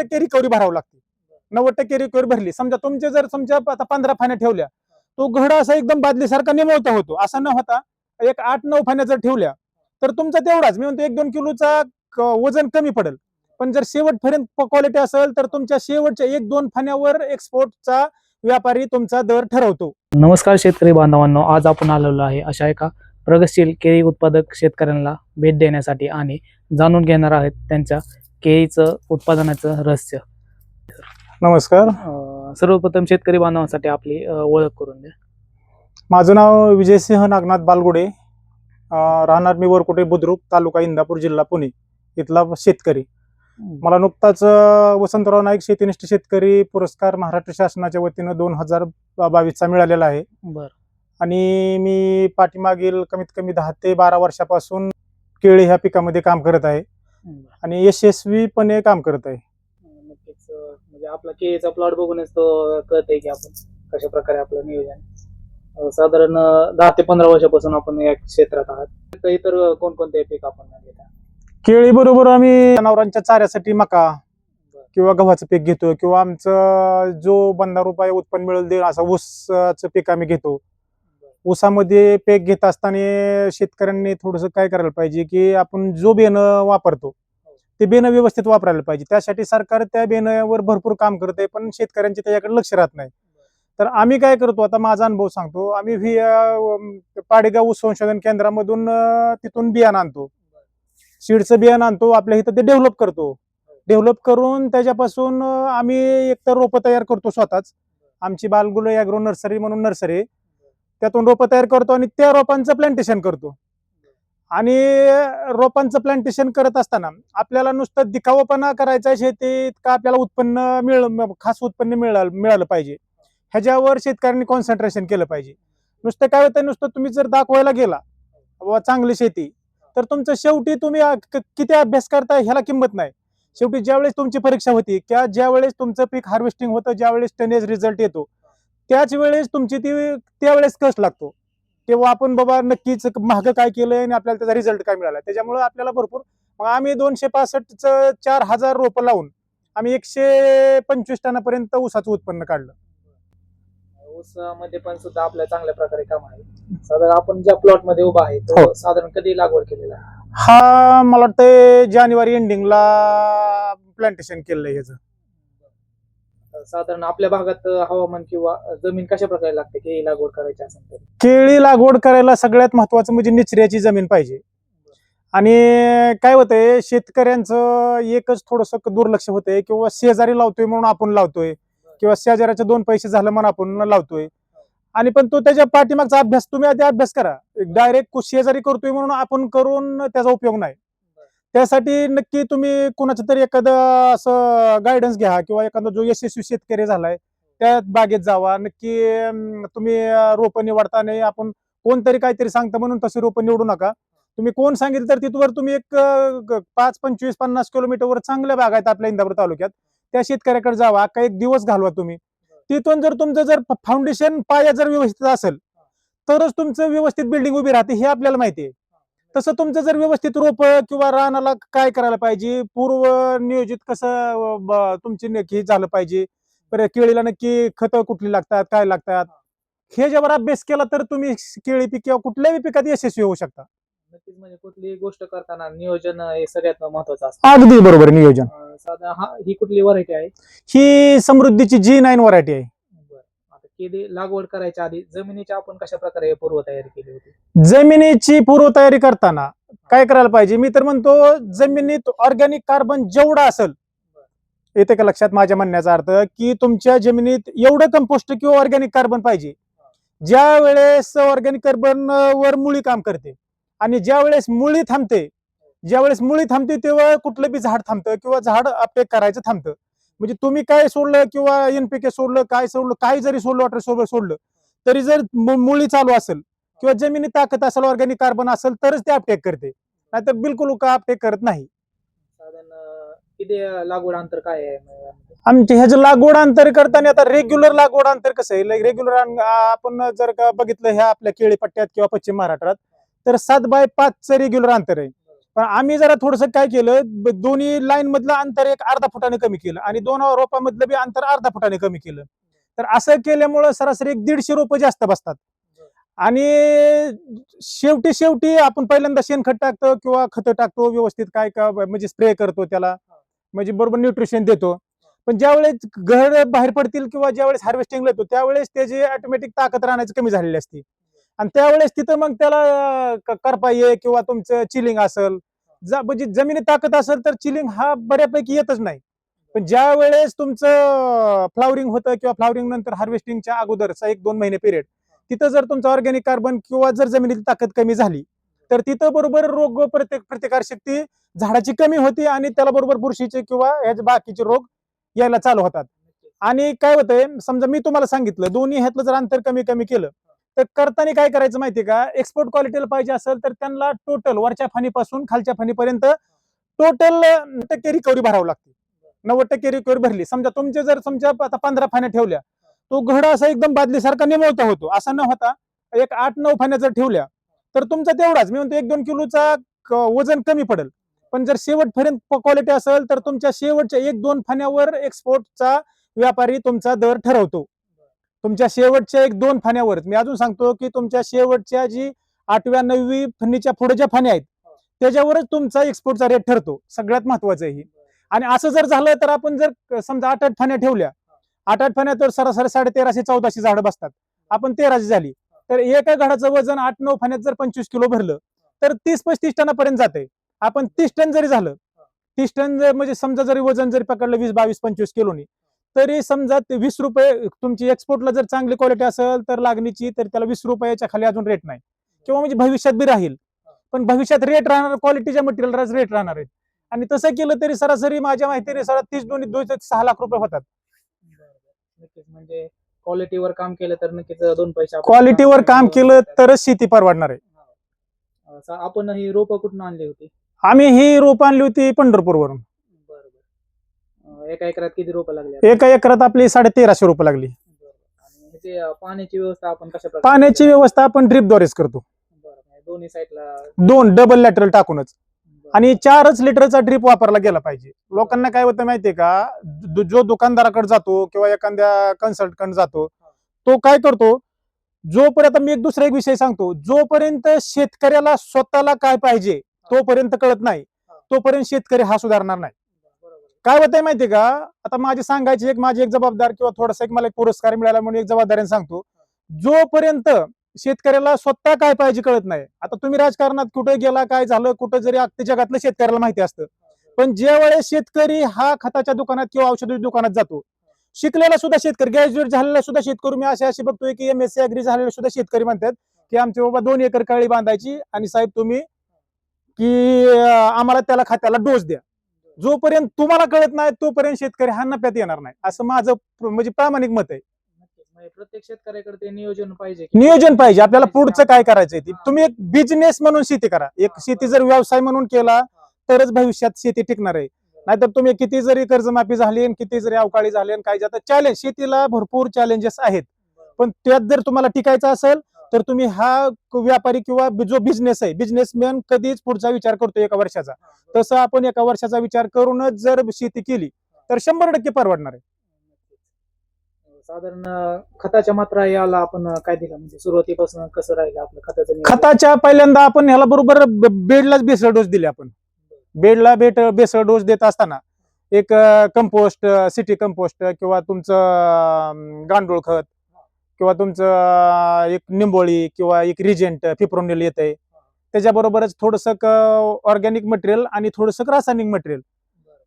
टक्के रिकव्हरी भरावं लागते. नव्वद टक्के रिकव्हरी भरली. समजा तुमचे जर समजा आता पंधरा फाण्या ठेवल्या तो घड असा एकदम बादलीसारखा निमवता होतो. असा न होता एक आठ नऊ फाण्या जर ठेवल्या तर तुमचा तेवढाच. मी म्हणतो एक दोन किलोचा वजन कमी पडेल. पण जर शेवटपर्यंत क्वालिटी असेल तर तुमच्या शेवटच्या एक दोन फाण्यावर एक्सपोर्टचा व्यापारी तुमचा दर ठरवतो. नमस्कार शेतकरी बांधवांनो. आज आपण आलेलो आहे अशा एका प्रगतशील केळी उत्पादक शेतकऱ्यांना भेट देण्यासाठी आणि जाणून घेणार आहेत त्यांच्या केळीचं उत्पादनाचं रहस्य. नमस्कार. अं, सर्वप्रथम शेतकरी बांधवांसाठी आपली अं, ओळख करून द्या. माझं नाव विजयसिंह नागनाथ बालगुडे. अं, राहणार मी वरकोटे बुद्रुक तालुका इंदापूर जिल्हा पुणे. इथला शेतकरी. मला नुकताच अं, वसंतराव नाईक शेतीनिष्ठ शेतकरी पुरस्कार महाराष्ट्र शासनाच्या वतीनं दोन हजार बावीसचा मिळालेला आहे. बर. आणि मी पाठीमागील कमीत कमी दहा ते बारा वर्षापासून केळी ह्या पिकामध्ये काम करत आहे. आणि यशस्वीपणे काम करत आहे. नक्कीच म्हणजे आपला केळीचा प्लॉट बघूनच तो कळत आहे की आपण कशा प्रकारे आपलं नियोजन साधारण दहा ते पंधरा वर्षापासून आपण या क्षेत्रात आहात. तर इतर कोणकोणते पीक आपण घेता? केळी बरोबर आम्ही जनावरांच्या चाऱ्यासाठी मका किंवा गव्हाचं पीक घेतो किंवा आमचं जो बंदा रुपये उत्पन्न मिळेल दे असं ऊसाचं पीक आम्ही घेतो. ऊसामध्ये पीक घेत असताना शेतकऱ्यांनी थोडंसं काय करायला पाहिजे की आपण जो बेणं वापरतो ते बेणं व्यवस्थित वापरायला पाहिजे. त्यासाठी सरकार त्या बेण्यावर भरपूर काम करत आहे पण शेतकऱ्यांचे त्याच्याकडे लक्ष राहत नाही. तर आम्ही काय करतो आता माझा अनुभव सांगतो. आम्ही व्ही पाडेगाव ऊस संशोधन केंद्रामधून तिथून बियाणं आणतो. सीडचं बियाणं आणतो आपल्या इथं ते डेव्हलप करतो. डेव्हलप करून त्याच्यापासून आम्ही एकतर रोपं तयार करतो स्वतःच. आमची बालगुल ॲग्रो नर्सरी म्हणून नर्सरी आहे. त्यातून रोपं तयार करतो आणि त्या रोपांचं प्लांटेशन करतो. आणि रोपांचं प्लांटेशन करत असताना आपल्याला नुसतं दिखावपणा करायचा आहे शेतीत का आपल्याला उत्पन्न मिळ खास उत्पन्न मिळालं मिळालं पाहिजे. ह्याच्यावर शेतकऱ्यांनी कॉन्सन्ट्रेशन केलं पाहिजे. नुसतं काय होतं नुसतं तुम्ही जर दाखवायला गेला बाबा चांगली शेती तर तुमचं शेवटी तुम्ही किती अभ्यास करताय ह्याला किंमत नाही. शेवटी ज्यावेळेस तुमची परीक्षा होती किंवा ज्यावेळेस तुमचं पीक हार्वेस्टिंग होतं ज्यावेळेस टनेज रिझल्ट येतो त्याच वेळेस तुमची ती त्यावेळेस कष्ट लागतो? तेव्हा आपण बाबा नक्कीच महाग काय केलंय आणि आपल्याला त्याचा रिझल्ट काय मिळाला? त्याच्यामुळे आपल्याला भरपूर मग आम्ही दोनशे पासष्टचं चार हजार रोपं लावून आम्ही एकशे पंचवीस टनापर्यंत ऊसाचं उत्पन्न काढलं. ऊसामध्ये पण सुद्धा आपल्या चांगल्या प्रकारे काम आहे. साधारण आपण ज्या प्लॉटमध्ये उभा आहे तो हो. साधारण कधी लागवड केलेला आहे? हा मला वाटतं जानेवारी एंडिंगला प्लांटेशन केलं ह्याचं. साधारण आपल्या भागात हवामान किंवा जमीन कशा प्रकारे लागते? केळी लागवड करायची असेल तर? केळी लागवड करायला सगळ्यात महत्वाचं म्हणजे निचऱ्याची जमीन पाहिजे. आणि काय होतंय शेतकऱ्यांचं एकच थोडस दुर्लक्ष होतंय किंवा शेजारी लावतोय म्हणून आपण लावतोय किंवा शेजाऱ्याचे दोन पैसे झालं म्हणून आपण लावतोय. आणि पण तो त्याच्या पाठीमागचा अभ्यास तुम्ही आधी अभ्यास करा. डायरेक्ट शेजारी करतोय म्हणून आपण करून त्याचा उपयोग नाही. त्यासाठी नक्की तुम्ही कुणाचं तरी एखादं असं गायडन्स घ्या किंवा एखादा जो यशस्वी शेतकरी झालाय त्या बागेत जावा. नक्की तुम्ही तुम्ही रोपं निवडताना आपण कोणतरी काहीतरी सांगता म्हणून तसे रोपं निवडू नका. तुम्ही कोण सांगितलं तर तिथवर तुम्ही एक पाच पंचवीस पन्नास किलोमीटरवर चांगल्या बाग आहेत आपल्या इंदापूर तालुक्यात. त्या शेतकऱ्याकडे जावा. का एक दिवस घालवा तुम्ही. तिथून जर तुमचं जर फाउंडेशन पाया जर व्यवस्थित असेल तरच तुमचं व्यवस्थित बिल्डिंग उभी राहते हे आपल्याला माहिती आहे. तसं तुमचं जर व्यवस्थित रोप किंवा रानाला काय करायला पाहिजे? पूर्व नियोजित कसं तुमची नक्की झालं पाहिजे? केळीला नक्की खतं कुठली लागतात? काय लागतात? हे ज्यावर अभ्यास केला तर तुम्ही केळी पीक किंवा कुठल्याही पिकात यशस्वी होऊ शकता. नक्कीच म्हणजे कुठलीही गोष्ट करताना नियोजन हे सगळ्यात महत्वाचं असतं. अगदी बरोबर नियोजन. साधारण हा ही कुठली व्हरायटी आहे? ही समृद्धीची जी नाईन व्हरायटी आहे. केळी लागवड करायच्या आधी जमिनीची आपण कशा प्रकारे पूर्वतयारी केली होती? जमिनीची पूर्वतयारी करताना काय करायला पाहिजे? मी तर म्हणतो जमिनीत ऑर्गॅनिक कार्बन जेवढा असेल येते का लक्षात माझ्या म्हणण्याचा अर्थ? की तुमच्या जमिनीत एवढं कंपोस्ट किंवा ऑर्गॅनिक कार्बन पाहिजे ज्या वेळेस ऑर्गॅनिक कार्बन वर मुळी काम करते आणि ज्या वेळेस मुळी थांबते ज्या वेळेस मुळी थांबते तेव्हा कुठलं बी झाड थांबतं किंवा झाड अपटेक करायचं थांबतं. म्हणजे तुम्ही काय सोडलं किंवा एनपीके सोडलं काय सोडलं काही जरी सोडलं वॉटर सोडलं सोडलं तरी जर मुळी चालू असेल किंवा जमिनीत ताकद असेल ऑर्गॅनिक कार्बन असेल तरच ते अपटेक करते. नाहीतर बिलकुल का अपटेक करत नाही. किती लागवड अंतर काय आहे? आमचे ह्याचं लागवड अंतर करताना आता रेग्युलर लागवड अंतर कसं आहे? रेग्युलर आपण जर का बघितलं ह्या आपल्या केळी पट्ट्यात किंवा पश्चिम महाराष्ट्रात तर सात बाय पाचचं रेग्युलर अंतर आहे. पण आम्ही जरा थोडस काय केलं दोन्ही लाईन मधलं अंतर एक अर्धा फुटाने कमी केलं आणि दोन रोपामधलं बी अंतर अर्धा फुटाने कमी केलं. तर असं केल्यामुळं सरासरी एक दीडशे रोप जास्त बसतात. आणि शेवटी शेवटी आपण पहिल्यांदा शेणखत टाकतो किंवा खतं टाकतो व्यवस्थित काय का म्हणजे स्प्रे करतो त्याला. म्हणजे बरोबर न्यूट्रिशन देतो. पण ज्यावेळेस घर बाहेर पडतील किंवा ज्यावेळेस हार्वेस्टिंगला येतो त्यावेळेस त्याची ऑटोमॅटिक ताकद राहण्याची कमी झालेली असते. आणि त्यावेळेस तिथं मग त्याला करपाई किंवा तुमचं चिलिंग असेल जा- म्हणजे जमिनी ताकद असेल तर चिलिंग हा बऱ्यापैकी येतच नाही. पण ज्या वेळेस तुमचं फ्लावरिंग होतं किंवा फ्लावरिंग नंतर हार्वेस्टिंगच्या अगोदरचा एक दोन महिने पिरियड तिथं जर तुमचं ऑर्गॅनिक कार्बन किंवा जर जमिनीची ताकद कमी झाली तर तिथं बरोबर रोग प्रत्येक प्रतिकार शक्ती झाडाची कमी होती आणि त्याला बरोबर बुरशीचे किंवा ह्याचे बाकीचे रोग यायला चालू होतात. आणि काय होतंय समजा मी तुम्हाला सांगितलं दोन्ही ह्यातलं जर अंतर कमी कमी केलं तर करताना काय करायचं माहितीये का? एक्सपोर्ट क्वालिटीला पाहिजे असेल तर त्यांना टोटल वरच्या फानीपासून खालच्या फानीपर्यंत टोटल टक्के रिकव्हरी भरावं लागते. नव्वद टक्के रिकव्हरी भरली. समजा तुमचे जर समजा आता पंधरा फाण्या ठेवल्या तो घड असा एकदम बादलीसारखा निमवता होतो. असा न होता एक आठ नऊ फाण्या जर ठेवल्या तर तुमचा तेवढाच. मी म्हणतो एक दोन किलोचा वजन कमी पडेल. पण जर शेवटपर्यंत क्वालिटी असेल तर तुमच्या शेवटच्या एक दोन फाण्यावर एक्सपोर्टचा व्यापारी तुमचा दर ठरवतो. तुमच्या शेवटच्या एक दोन फाण्यावर मी अजून सांगतो की तुमच्या शेवटच्या जी आठव्या नववी फणीच्या पुढे ज्या फाण्या आहेत त्याच्यावरच तुमचा एक्सपोर्टचा रेट ठरतो. सगळ्यात महत्वाचं आहे हे. आणि असं जर झालं तर आपण जर समजा आठ आठ फाण्या ठेवल्या आठ आठ फाण्या तर सरासरी साडे तेराशे चौदाशे झाडं बसतात. आपण तेराशे झाली. तर एका झाडाचं वजन आठ नऊ फाण्यात जर पंचवीस किलो भरलं तर तीस पस्तीस टनापर्यंत जाते आपण तीस टन जरी झालं तीस टन जर म्हणजे समजा जरी वजन जरी पकडलं वीस बावीस पंचवीस किलोनी तरी समजा ते वीस रुपये तुमची एक्सपोर्टला जर चांगली क्वालिटी असेल तर लागणीची तर त्याला वीस रुपयाच्या खाली अजून रेट नाही. किंवा म्हणजे भविष्यात बी राहील. पण भविष्यात रेट राहणार क्वालिटीच्या मटेरियललाच रेट राहणार आहेत आणि तसं केलं तरी सरासरी माझ्या माहितीने सरा तीस दोन दोन सहा लाख रुपये होतात. म्हणजे क्वालिटीवर काम केलं तर नक्कीच दोन पैसे क्वालिटीवर काम केलं तरच शेती परवडणार आहे. आपण ही रोपं कुठून आणली होती? आम्ही ही रोप आणली होती पंढरपूरवरून. बरोबर एका एकरात किती रोपं लागली आता? एका एकरात आपली साडे तेराशे रुपये लागली पाण्याची व्यवस्था आपण कशा पाण्याची व्यवस्था आपण ड्रिपद्वारेच करतो. म्हणजे दोन्ही साईडला दोन डबल लॅटरल टाकूनच. आणि चारच लिटरचा ड्रिप वापरला गेला पाहिजे. लोकांना काय होतं माहितीये का? जो दुकानदाराकडे जातो किंवा एखाद्या कन्सल्टंट जातो तो काय करतो? जोपर्यंत मी एक दुसरा एक विषय सांगतो. जोपर्यंत शेतकऱ्याला स्वतःला काय पाहिजे तोपर्यंत कळत नाही. तोपर्यंत शेतकरी हा सुधारणार नाही. काय काय होतंय माहितीये का? आता माझी सांगायची एक माझी एक जबाबदार किंवा थोडासा एक मला एक पुरस्कार मिळाला म्हणून एक जबाबदारीने सांगतो. जोपर्यंत शेतकऱ्याला स्वतः काय पाहिजे कळत नाही आता तुम्ही राजकारणात कुठे गेला काय झालं कुठं जरी अगदी जगातलं शेतकऱ्याला माहिती असतं पण ज्या वेळेस शेतकरी हा खताच्या दुकानात किंवा औषधी दुकानात जातो शिकलेला सुद्धा शेतकरी ग्रॅज्युएट झालेला सुद्धा शेतकरी मी असे असे बघतोय की एम एस सी अग्री झालेले सुद्धा शेतकरी म्हणतात की आमचे बाबा दोन एकर काळी बांधायची आणि साहेब तुम्ही की आम्हाला त्याला खात्याला डोस द्या. जोपर्यंत तुम्हाला कळत नाही तोपर्यंत शेतकरी हा नफ्यात येणार नाही. असं माझं म्हणजे प्रामाणिक मत आहे. म्हणजे प्रत्येक शेतकऱ्याकडे ते नियोजन पाहिजे नियोजन पाहिजे. आपल्याला पुढचं काय करायचंय ते. तुम्ही एक बिझनेस म्हणून शेती करा. एक शेती जर व्यवसाय म्हणून केला तरच भविष्यात शेती टिकणार आहे. नाहीतर तुम्ही किती जरी कर्जमाफी झाली आणि किती जरी अवकाळी झाली आणि काय जातं चॅलेंज शेतीला भरपूर चॅलेंजेस आहेत. पण त्यात जर तुम्हाला टिकायचं असेल तर तुम्ही हा व्यापारी किंवा जो बिझनेस आहे बिझनेसमॅन कधीच पुढचा विचार करतो एका वर्षाचा. तसं आपण एका वर्षाचा विचार करूनच जर शेती केली तर शंभर टक्के परवडणार आहे. साधारण खताच्या मात्रा याला आपण काय दिलं? म्हणजे सुरुवातीपासून कसं राहिलं आपलं खताचं? खताच्या पहिल्यांदा आपण ह्याला बरोबर बेडलाच बेसळ डोस दिले आपण. बेडला बेट बेसळ डोस देत असताना एक कंपोस्ट सिटी कंपोस्ट किंवा तुमचं गांडूळ खत किंवा तुमचं एक निंबोळी किंवा एक रिजेंट फिप्रोनिल येत आहे त्याच्याबरोबरच थोडंसं ऑर्गॅनिक मटेरियल आणि थोडंसं रासायनिक मटेरियल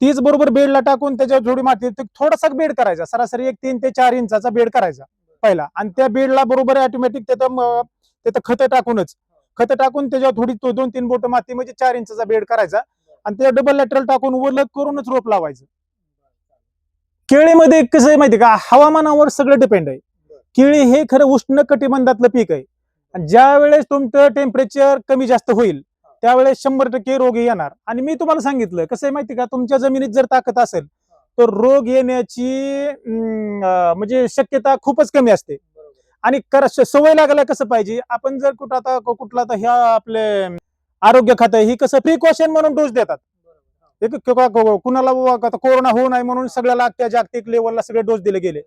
तीच बरोबर बेडला टाकून त्याच्यावर थोडी माती थोडासा बेड करायचा. सरासरी एक तीन ते चार इंचाचा बेड करायचा पहिला. आणि त्या बेडला बरोबर ऑटोमॅटिक त्याचं त्याचं खतं टाकूनच. खतं टाकून त्याच्यावर थोडी तो- दोन तीन बोट माती म्हणजे चार इंचाचा बेड करायचा. आणि त्या डबल लॅटरल टाकून वरलग करूनच रोप लावायचं. केळीमध्ये कसं आहे माहिती का? हवामानावर सगळं डिपेंड आहे. केळी हे खरं उष्ण कटिबंधातलं पीक आहे. आणि ज्या वेळेस तुमचं टेम्परेचर कमी जास्त होईल त्यावेळेस शंभर टक्के रोग येणार. आणि मी तुम्हाला सांगितलं कसं आहे माहिती का? तुमच्या जमिनीत जर ताकद असेल तर रोग येण्याची म्हणजे शक्यता खूपच कमी असते. आणि कर सवय लागायला कसं पाहिजे? आपण जर कुठं आता कुठला आता ह्या आपले आरोग्य खातं ही कसं प्रिकॉशन म्हणून डोस देतात. कुणाला कोरोना होऊ नये म्हणून सगळ्याला त्या जागतिक लेवलला सगळे डोस दिले गेले.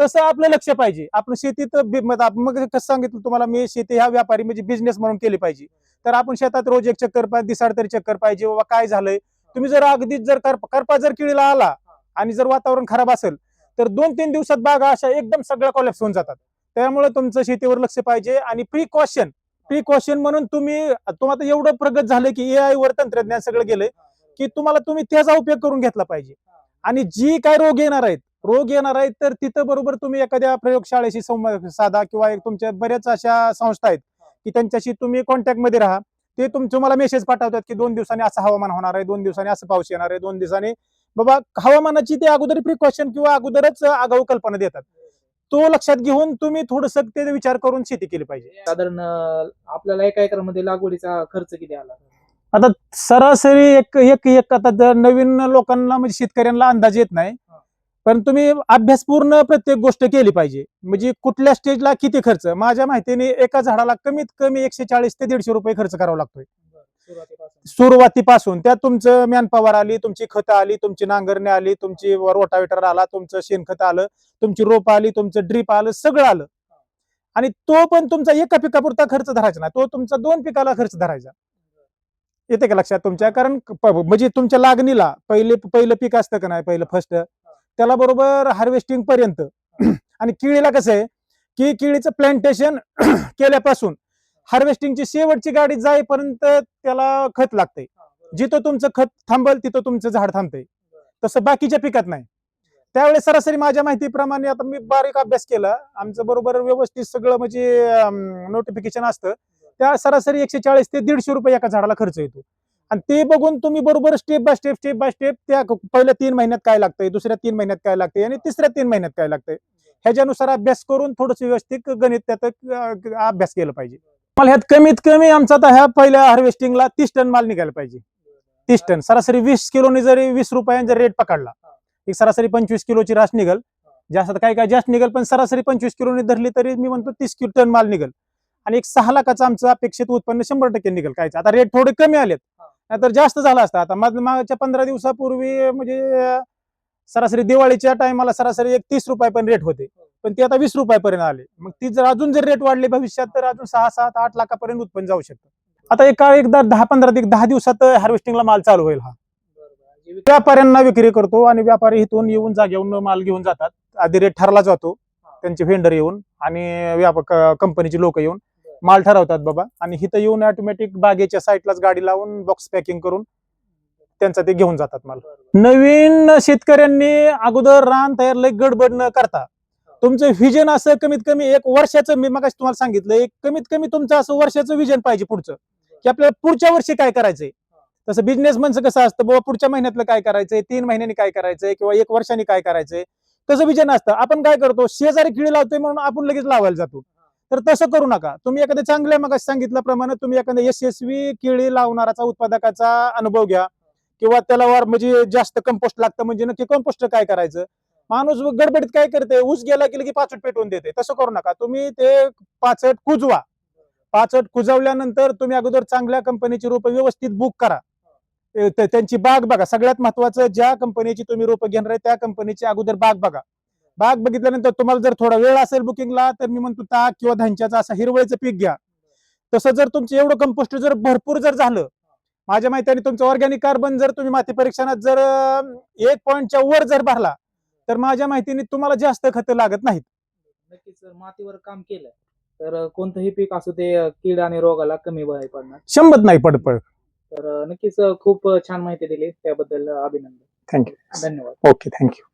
तसं आपलं लक्ष पाहिजे. आपण शेतीत मग कसं सांगितलं तुम्हाला मी शेती ह्या व्यापारी म्हणजे बिझनेस म्हणून केली पाहिजे. तर आपण शेतात रोज एक चक्कर पाहिजे दिसाड तरी चक्कर पाहिजे बाबा काय झालंय? तुम्ही जर अगदीच जर करपा जर किळीला आला आणि जर वातावरण खराब असेल तर दोन तीन दिवसात बागा अशा एकदम सगळ्या कॉलेप्स होऊन जातात. त्यामुळे तुमचं शेतीवर लक्ष पाहिजे आणि प्रिकॉशन प्रिकॉशन म्हणून तुम्ही तुम्हाला एवढं प्रगत झालं की एआय वर तंत्रज्ञान सगळं गेलंय की तुम्हाला तुम्ही त्याचा उपयोग करून घेतला पाहिजे. आणि जी काय रोग येणार आहेत रोग येणार आहेत तर तिथं बरोबर तुम्ही एखाद्या प्रयोगशाळेशी संवाद साधा किंवा तुमच्या बऱ्याच अशा संस्था आहेत की त्यांच्याशी तुम्ही कॉन्टॅक्टमध्ये राहा. ते तुम तुम्हाला मेसेज पाठवतात की दोन दिवसांनी असं हवामान होणार आहे दोन दिवसांनी असं पाऊस येणार आहे दोन दिवसांनी बाबा हवामानाची ते अगोदर प्रिकॉशन किंवा अगोदरच आगाऊ कल्पना देतात. तो लक्षात घेऊन तुम्ही थोडस ते विचार करून शेती केली पाहिजे. साधारण आपल्याला एका एकरामध्ये लागवडीचा खर्च किती आला? आता सरासरी एक एक एक आता नवीन लोकांना म्हणजे शेतकऱ्यांना अंदाज येत नाही पण तुम्ही अभ्यासपूर्ण प्रत्येक गोष्ट केली पाहिजे. म्हणजे कुठल्या स्टेजला किती खर्च? माझ्या माहितीने एका झाडाला कमीत कमी एकशे चाळीस ते दीडशे रुपये खर्च करावा लागतोय. सुरुवातीपासून. त्यात तुमचं मॅनपॉवर आली तुमची खतं आली तुमची नांगरणी आली तुमची रोटावेटर आला तुमचं शेणखत आलं तुमची रोप आली तुमचं ड्रीप आलं सगळं आलं. आणि तो पण तुमचा एका पिकापुरता खर्च धरायचा ना तो तुमचा दोन पिकाला खर्च धरायचा. येते का लक्षात तुमच्या? कारण म्हणजे तुमच्या लागणीला पहिले पहिलं पीक असतं का नाही? पहिलं फर्स्ट त्याला बरोबर हार्वेस्टिंग पर्यंत. आणि केळीला कसं आहे की केळीचं प्लांटेशन केल्यापासून हार्वेस्टिंगची शेवटची गाडी जाईपर्यंत त्याला खत लागतंय. जिथं तुमचं खत थांबल तिथं तुमचं झाड थांबतंय. तसं बाकीच्या पिकात नाही. त्यावेळेस सरासरी माझ्या माहितीप्रमाणे आता मी बारीक अभ्यास केला. आमचं बरोबर व्यवस्थित सगळं म्हणजे नोटिफिकेशन असतं. त्या सरासरी एकशे चाळीस ते दीडशे रुपये एका झाडाला खर्च येतो. आणि ते बघून तुम्ही बरोबर step by step step by step त्या पहिल्या तीन महिन्यात काय लागतंय दुसऱ्या तीन महिन्यात काय लागतंय आणि तिसऱ्या तीन महिन्यात काय लागतंय. ह्याच्यानुसार अभ्यास करून थोडस व्यवस्थित गणित त्यात अभ्यास केला पाहिजे. मला ह्यात कमीत कमी आमचा आता ह्या पहिल्या हार्वेस्टिंगला तीस टन माल निघायला पाहिजे. तीस टन. सरासरी वीस किलोने जरी वीस रुपयांनी जर रेट पकडला एक सरासरी पंचवीस किलोची रास निघल. जास्त काय काय जास्त निघल पण सरासरी पंचवीस किलोने धरली तरी मी म्हणतो तीस किलो टन माल निघल. आणि एक सहा लाखाचं आमचं अपेक्षित उत्पन्न शंभर टक्के निघल. कायचं आता रेट थोडे कमी आलेत. नाहीतर जास्त झाला असता. आता मागच्या पंधरा दिवसापूर्वी म्हणजे सरासरी दिवाळीच्या टायमाला सरासरी एक तीस रुपये पण रेट होते. पण ते आता वीस रुपयापर्यंत आले. मग ती जर अजून जर रेट वाढले भविष्यात तर अजून सहा सात आठ लाखापर्यंत उत्पन्न जाऊ शकतं. आता एका एकदा दहा पंधरा ते दहा दिवसात हार्वेस्टिंगला माल चालू होईल हा. व्यापाऱ्यांना विक्री करतो आणि व्यापारी इथून येऊन जागेवरून माल घेऊन जातात. आधी रेट ठरला जातो. त्यांचे व्हेंडर येऊन आणि व्यापक कंपनीचे लोक येऊन. माल ठरवतात बाबा. आणि इथं येऊन ऑटोमॅटिक बागेच्या साईडलाच गाडी लावून बॉक्स पॅकिंग करून त्यांचा ते घेऊन जातात माल. नवीन शेतकऱ्यांनी अगोदर रान तयार लय गडबड न करता तुमचं व्हिजन असं कमीत कमी एक वर्षाचं मी मग तुम्हाला सांगितलं एक कमीत कमी तुमचं असं वर्षाचं विजन पाहिजे पुढचं. की आपल्याला पुढच्या वर्षी काय करायचंय? तसं बिझनेस म्हणजे कसं असतं बाबा पुढच्या महिन्यातलं काय करायचंय? तीन महिन्यांनी काय करायचंय? किंवा एक वर्षांनी काय करायचंय? तसं विजन असतं. आपण काय करतो शेजारी किडी लावतोय म्हणून आपण लगेच लावायला जातो. तर तसं करू नका. तुम्ही एखाद्या चांगल्या मग सांगितल्याप्रमाणे तुम्ही एखाद्या यशस्वी केळी लावणाराचा उत्पादकाचा अनुभव घ्या. किंवा त्याला वर म्हणजे जास्त कंपोस्ट लागतं म्हणजे नक्की कंपोस्ट काय करायचं? माणूस गडबडीत काय करते? ऊस गेला गेलं की पाचट पेटवून देते. तसं करू नका. तुम्ही ते पाचट कुजवा. पाचट कुजवल्यानंतर तुम्ही अगोदर चांगल्या कंपनीची रोपं व्यवस्थित बुक करा. त्यांची बाग बघा. सगळ्यात महत्वाचं ज्या कंपनीची तुम्ही रोपं घेणार आहे त्या कंपनीची अगोदर बाग बघा. बाग बघितल्यानंतर तुम्हाला जर थोडा वेळ असेल बुकिंगला तर मी म्हणतो ताक किंवा धांच्याचा असं हिरवळीचं पीक घ्या. तसं जर तुमचं एवढं कंपोस्ट जर भरपूर जर झालं माझ्या माहितीने तुमचं ऑर्गॅनिक कार्बन जर तुम्ही माती परीक्षणात जर एक पॉईंटच्या वर जर भरला तर माझ्या माहितीने तुम्हाला जास्त खतं लागत नाहीत. नक्कीच मातीवर काम केलं तर कोणतंही पीक असू ते कीड आणि रोगाला कमी बळी पडणार. शंभर नाही पड पड तर नक्कीच खूप छान माहिती दिली त्याबद्दल अभिनंदन. थँक्यू धन्यवाद. Okay thank you